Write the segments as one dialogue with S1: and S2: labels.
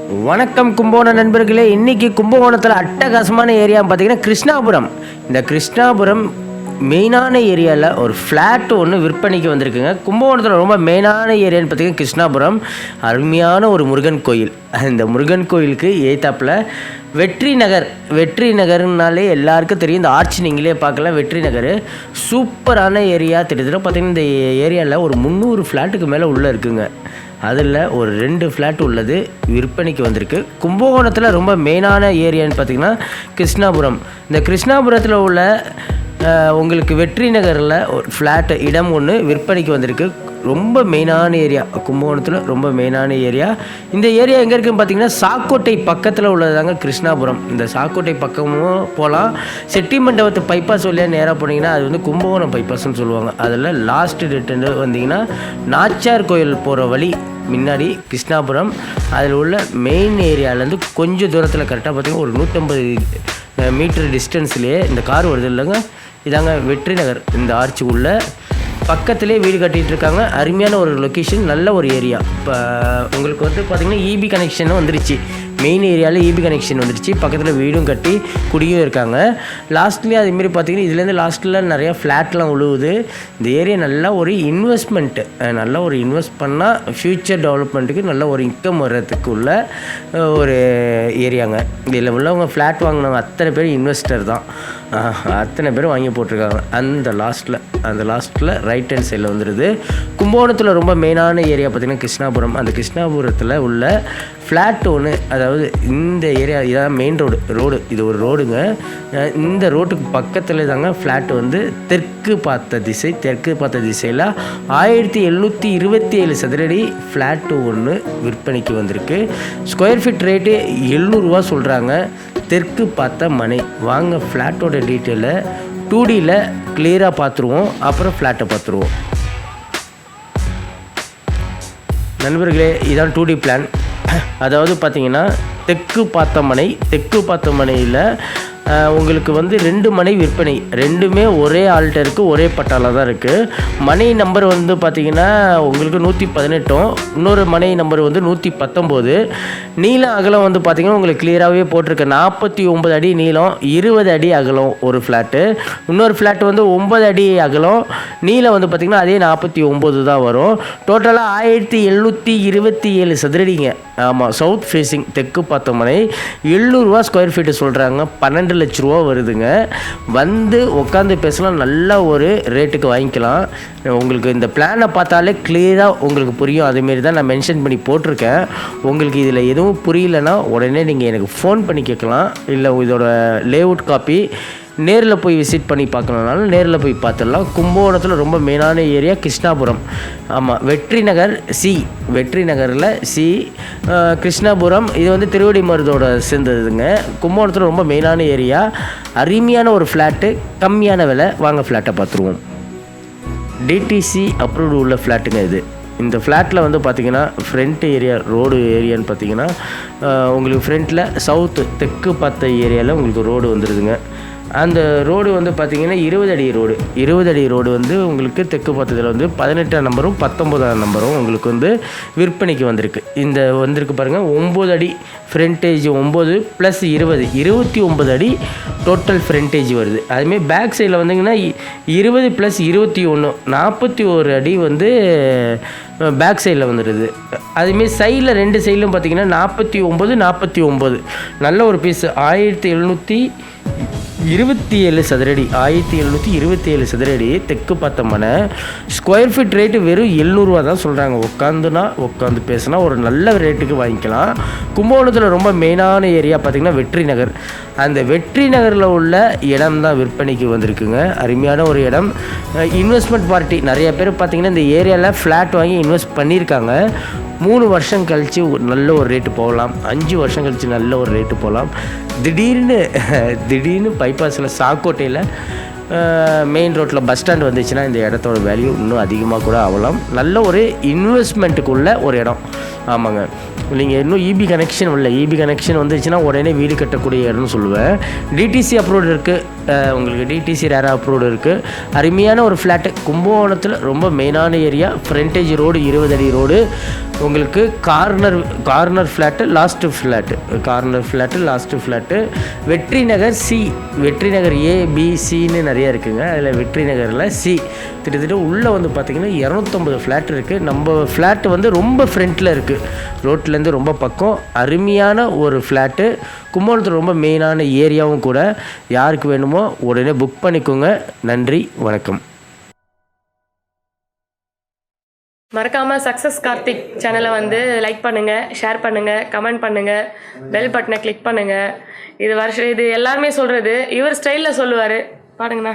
S1: வணக்கம் கும்பகோணம் நண்பர்களே இன்னைக்கு கும்பகோணத்தில் அட்டகாசமான ஏரியான்னு பார்த்தீங்கன்னா கிருஷ்ணாபுரம். இந்த கிருஷ்ணாபுரம் மெயினான ஏரியாவில் ஒரு ஃப்ளாட் ஒன்று விற்பனைக்கு வந்திருக்குங்க. கும்பகோணத்தில் ரொம்ப மெயினான ஏரியான்னு பார்த்தீங்கன்னா கிருஷ்ணாபுரம். அருமையான ஒரு முருகன் கோயில். இந்த முருகன் கோயிலுக்கு ஏத்தாப்பில் வெற்றி நகர். வெற்றி நகர்னாலே எல்லாருக்கும் தெரியும். இந்த ஆர்ச் நீங்களே பார்க்கலாம். வெற்றி நகர். சூப்பரான ஏரியா. திட்டத்தில் பார்த்தீங்கன்னா இந்த ஏரியாவில் ஒரு முந்நூறு ஃப்ளாட்டுக்கு மேலே உள்ளே இருக்குங்க. அதில் ஒரு ரெண்டு ஃப்ளாட் உள்ளது விற்பனைக்கு வந்திருக்கு. கும்பகோணத்தில் ரொம்ப மெயினான ஏரியான்னு பார்த்தீங்கன்னா கிருஷ்ணாபுரம். இந்த கிருஷ்ணாபுரத்தில் உள்ள உங்களுக்கு வெற்றி நகரில் ஒரு ஃப்ளாட் இடம் ஒன்று விற்பனைக்கு வந்திருக்கு. ரொம்ப மெயினான ஏரியா கும்பகோணத்தில் ரொம்ப மெயினான ஏரியா இந்த ஏரியா எங்கே இருக்குன்னு பார்த்தீங்கன்னா சாக்கோட்டை பக்கத்தில் உள்ளதாங்க கிருஷ்ணாபுரம். இந்த சாக்கோட்டை பக்கமும் போகலாம் செட்டி மண்டபத்து பைபாஸ் வழியாக நேராக போனீங்கன்னா அது வந்து கும்பகோணம் பைபாஸ்னு சொல்லுவாங்க. அதில் லாஸ்ட் டேட்டு வந்தீங்கன்னா நாச்சார் கோயில் போகிற வழி முன்னாடி கிருஷ்ணாபுரம். அதில் உள்ள மெயின் ஏரியாவிலேருந்து கொஞ்சம் தூரத்தில் கரெக்டாக பார்த்தீங்கன்னா ஒரு நூற்றம்பது மீட்டர் டிஸ்டன்ஸ்லேயே இந்த கார் வருது இல்லைங்க? இதாங்க வெற்றி நகர். இந்த ஆர்ச்சி உள்ள பக்கத்திலே வீடு கட்டிகிட்டு இருக்காங்க அருமையான ஒரு லொக்கேஷன் நல்ல ஒரு ஏரியா இப்போ உங்களுக்கு வந்து பார்த்திங்கன்னா இபி கனெக்ஷனும் வந்துருச்சு. மெயின் ஏரியாவில் இபி கனெக்ஷன் வந்துருச்சு. பக்கத்தில் வீடும் கட்டி குடியும் இருக்காங்க. லாஸ்ட்லேயே அதேமாரி பார்த்தீங்கன்னா இதுலேருந்து லாஸ்ட்டில் நிறையா ஃப்ளாட்லாம் உழுவுது. இந்த ஏரியா நல்லா ஒரு இன்வெஸ்ட்மெண்ட்டு நல்லா ஒரு இன்வெஸ்ட் பண்ணால் ஃப்யூச்சர் டெவலப்மெண்ட்டுக்கு நல்ல ஒரு இன்கம் வர்றதுக்கு உள்ள ஒரு ஏரியாங்க இதில் உள்ளவங்க ஃப்ளாட் வாங்கினவங்க அத்தனை பேர் இன்வெஸ்டர் தான். அத்தனை பேரும் வாங்கி போட்டிருக்காங்க. அந்த லாஸ்ட்டில் அந்த லாஸ்ட்டில் ரைட் ஹேண்ட் சைடில் வந்துடுது கும்பகோணத்தில் ரொம்ப மெயினான ஏரியா பார்த்திங்கன்னா கிருஷ்ணாபுரம். அந்த கிருஷ்ணாபுரத்தில் உள்ள ஃப்ளாட் ஒன்று அதாவது இந்த ஏரியா இதான் மெயின் ரோடு ரோடு இது ஒரு ரோடுங்க இந்த ரோட்டுக்கு பக்கத்தில் தாங்க ஃப்ளாட் வந்து தெற்கு பார்த்த திசை தெற்கு பார்த்த திசையில் ஆயிரத்தி எழுநூற்றி இருபத்தி ஏழு சதுரடி ஃப்ளாட்டு ஒன்று விற்பனைக்கு வந்திருக்கு. ஸ்கொயர் ஃபீட் ரேட்டு எழுநூறுவா சொல்கிறாங்க தெற்கு பார்த்த மனை. வாங்க ஃப்ளாட்டோட டீட்டெயிலை டூ டியில் கிளியராக பார்த்துருவோம் அப்புறம் ஃப்ளாட்டை பார்த்துருவோம். நண்பர்களே இதான் டூ டி பிளான் அதாவது பார்த்தீங்கன்னா தெற்கு பார்த்த மனை தெற்கு பார்த்த மனையில் உங்களுக்கு வந்து ரெண்டு மனை விற்பனை. ரெண்டுமே ஒரே ஆள்கிட்ட இருக்குது ஒரே பட்டாவில் தான் இருக்குது மனை நம்பர் வந்து பார்த்தீங்கன்னா உங்களுக்கு நூற்றி பதினெட்டும் இன்னொரு மனை நம்பர் வந்து நூற்றி பத்தொம்போது. நீளம் அகலம் வந்து பார்த்திங்கன்னா உங்களுக்கு கிளியராகவே போட்டிருக்கு. நாற்பத்தி ஒம்பது அடி நீளம் இருபது அடி அகலம் ஒரு ஃப்ளாட்டு இன்னொரு ஃப்ளாட் வந்து ஒம்பது அடி அகலம் நீளம் வந்து பார்த்திங்கன்னா அதே நாற்பத்தி ஒம்பது தான் வரும். டோட்டலாக ஆயிரத்தி எழுநூற்றி இருபத்தி ஏழு சதுரடிங்க. ஆமாம் சவுத் ஃபேஸிங் தெற்கு பார்த்த மனை. எழுநூறுவா ஸ்கொயர் ஃபீட்டு சொல்கிறாங்க பன்னெண்டு லட்ச ரூபா வருதுங்க. வந்து உட்காந்து பேசலாம் நல்ல ஒரு ரேட்டுக்கு வாங்கிக்கலாம். உங்களுக்கு இந்த பிளானை பார்த்தாலே கிளியராக உங்களுக்கு புரியும். அதுமாரி தான் நான் மென்ஷன் பண்ணி போட்டிருக்கேன். உங்களுக்கு இதில் எதுவும் புரியலன்னா உடனே நீங்கள் எனக்கு ஃபோன் பண்ணி கேட்கலாம். இல்லை இதோட லேஅவுட் காப்பி நேரில் போய் விசிட் பண்ணி பார்க்கலனாலும் நேரில் போய் பார்த்துடலாம். கும்பகோணத்தில் ரொம்ப மெயினான ஏரியா கிருஷ்ணாபுரம். ஆமாம் வெற்றி நகர் சி வெற்றி நகரில் சி கிருஷ்ணாபுரம். இது வந்து திருவடி மருதோட சேர்ந்ததுங்க. கும்பகோணத்தில் ரொம்ப மெயினான ஏரியா அருமையான ஒரு ஃப்ளாட்டு கம்மியான விலை. வாங்க ஃப்ளாட்டை பார்த்துருவோம். டிடிசி அப்ரூவ்டு உள்ள ஃப்ளாட்டுங்க இது. இந்த ஃப்ளாட்டில் வந்து பார்த்திங்கன்னா ஃப்ரண்ட் ஏரியா ரோடு ஏரியான்னு பார்த்தீங்கன்னா உங்களுக்கு ஃப்ரண்ட்டில் சவுத்து தெற்கு பார்த்த ஏரியாவில் உங்களுக்கு ரோடு வந்துடுதுங்க அந்த ரோடு வந்து பார்த்திங்கன்னா இருபது அடி ரோடு. இருபது அடி ரோடு வந்து உங்களுக்கு தெற்கு பக்கத்தில் வந்து பதினெட்டாம் நம்பரும் பத்தொம்போதாம் நம்பரும் உங்களுக்கு வந்து விற்பனைக்கு வந்திருக்கு. இந்த வந்திருக்கு பாருங்கள் ஒம்பது அடி ஃப்ரண்டேஜ் ஒம்பது ப்ளஸ் இருபது. இருபத்தி ஒம்பது அடி டோட்டல் ஃப்ரண்டேஜ் வருது. அதுமாரி பேக் சைடில் வந்தீங்கன்னா இருபது ப்ளஸ் இருபத்தி ஒன்று நாற்பத்தி ஒரு அடி வந்து பேக் சைடில் வந்துடுது அதுமாரி சைடில் ரெண்டு சைட்லையும் பார்த்தீங்கன்னா நாற்பத்தி ஒம்பது நாற்பத்தி ஒம்பது நல்ல ஒரு பீஸ் ஆயிரத்தி எழுநூற்றி இருபத்தி ஏழு சதுரடி ஆயிரத்தி எழுநூற்றி இருபத்தி ஏழு சதுரடி தெற்கு பார்த்தோம்னா ஸ்கொயர் ஃபீட் ரேட்டு வெறும் எழுநூறுவா தான் சொல்கிறாங்க உட்காந்துனா உட்காந்து பேசுனா ஒரு நல்ல ரேட்டுக்கு வாங்கிக்கலாம். கும்பகோணத்தில் ரொம்ப மெயினான ஏரியா பார்த்திங்கன்னா வெற்றி நகர். அந்த வெற்றி நகரில் உள்ள இடம் தான் விற்பனைக்கு வந்திருக்குங்க. அருமையான ஒரு இடம். இன்வெஸ்ட்மெண்ட் பார்ட்டி நிறைய பேர் பார்த்திங்கன்னா இந்த ஏரியாவில் ஃப்ளாட் வாங்கி இன்வெஸ்ட் பண்ணியிருக்காங்க. மூணு வருஷம் கழித்து ஒரு நல்ல ஒரு ரேட்டு போகலாம். அஞ்சு வருஷம் கழித்து நல்ல ஒரு ரேட்டு போகலாம். திடீர்னு திடீர்னு பைபாஸில் சாக்கோட்டையில் மெயின் ரோட்டில் பஸ் ஸ்டாண்ட் வந்துச்சுன்னா இந்த இடத்தோட வேல்யூ இன்னும் அதிகமாக கூட ஆகலாம். நல்ல ஒரு இன்வெஸ்ட்மெண்ட்டுக்குள்ள ஒரு இடம். ஆமாங்க. நீங்கள் இன்னும் இபி கனெக்ஷன் இல்லை இபி கனெக்ஷன் வந்துச்சுன்னா உடனே வீடு கட்டக்கூடிய இடம்னு சொல்லுவேன். டிடிசி அப்ரூவ்டு இருக்குது உங்களுக்கு டிடிசி ரேரா அப்ரூவ்டு இருக்குது அருமையான ஒரு ஃப்ளாட்டு கும்பகோணத்தில் ரொம்ப மெயினான ஏரியா ஃப்ரண்டேஜ் ரோடு இருபது அடி ரோடு உங்களுக்கு corner corner flat last flat corner flat last flat Vetri Nagar C வெற்றி நகர் ஏ பி சின்னு நிறைய இருக்குங்க. அதில் வெற்றி நகரில் சி கிட்டத்தட்ட உள்ளே வந்து பார்த்திங்கன்னா இரநூத்தம்பது ஃப்ளாட் இருக்குது நம்ம ஃப்ளாட் வந்து ரொம்ப ஃப்ரண்ட்டில் இருக்குது ரோட்லேருந்து ரொம்ப பக்கம். அருமையான ஒரு ஃப்ளாட்டு கும்பகோணத்தில் ரொம்ப மெயினான ஏரியாவும் கூட. யாருக்கு வேணுமோ உடனே புக் பண்ணிக்கோங்க. நன்றி வணக்கம்.
S2: மறக்காம சக்ஸஸ் கார்த்திக் சேனலை வந்து லைக் பண்ணுங்க ஷேர் பண்ணுங்க கமெண்ட் பண்ணுங்க பெல் பட்டனை கிளிக் பண்ணுங்க. இது வருஷம் இது எல்லாருமே சொல்றது இவர் ஸ்டைலில் சொல்லுவாரு. பாடுங்கண்ணா.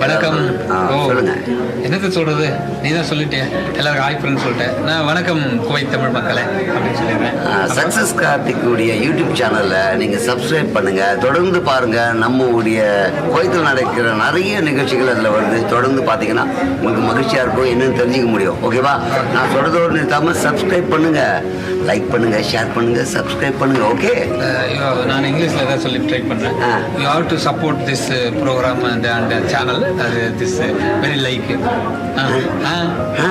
S3: வணக்கம். ஓ என்னத்த சொல்றது? நீ தான் சொல்லிட்டே. எல்லாருக்கும் ஃப்ரெண்ட் சொல்லிட்டேன் நான் வணக்கம் குவைத் தமிழ் மக்களே அப்படின்னு சொல்லிடுறேன்.
S4: சக்சஸ் கார்த்திக்குடைய யூடியூப் சேனலை நீங்கள் சப்ஸ்கிரைப் பண்ணுங்க. தொடர்ந்து பாருங்க. நம்ம உடைய கோயத்தில் நடக்கிற நிறைய நிகழ்ச்சிகள் அதில் வருது. தொடர்ந்து பார்த்தீங்கன்னா உங்களுக்கு மகிழ்ச்சியாக இருக்கும். என்னன்னு தெரிஞ்சுக்க முடியும். ஓகேவா நான் சொல்றதோடு நிறுத்தாமல் சப்ஸ்கிரைப் பண்ணுங்க. லைக் பண்ணுங்க ஷேர் பண்ணுங்க சப்ஸ்கிரைப் பண்ணுங்க. ஓகே
S3: நான் இங்கிலீஷில் தான் சொல்லி ட்ரை பண்ணுறேன். You have to support this programme and and channel அது this very like ah ah
S4: ah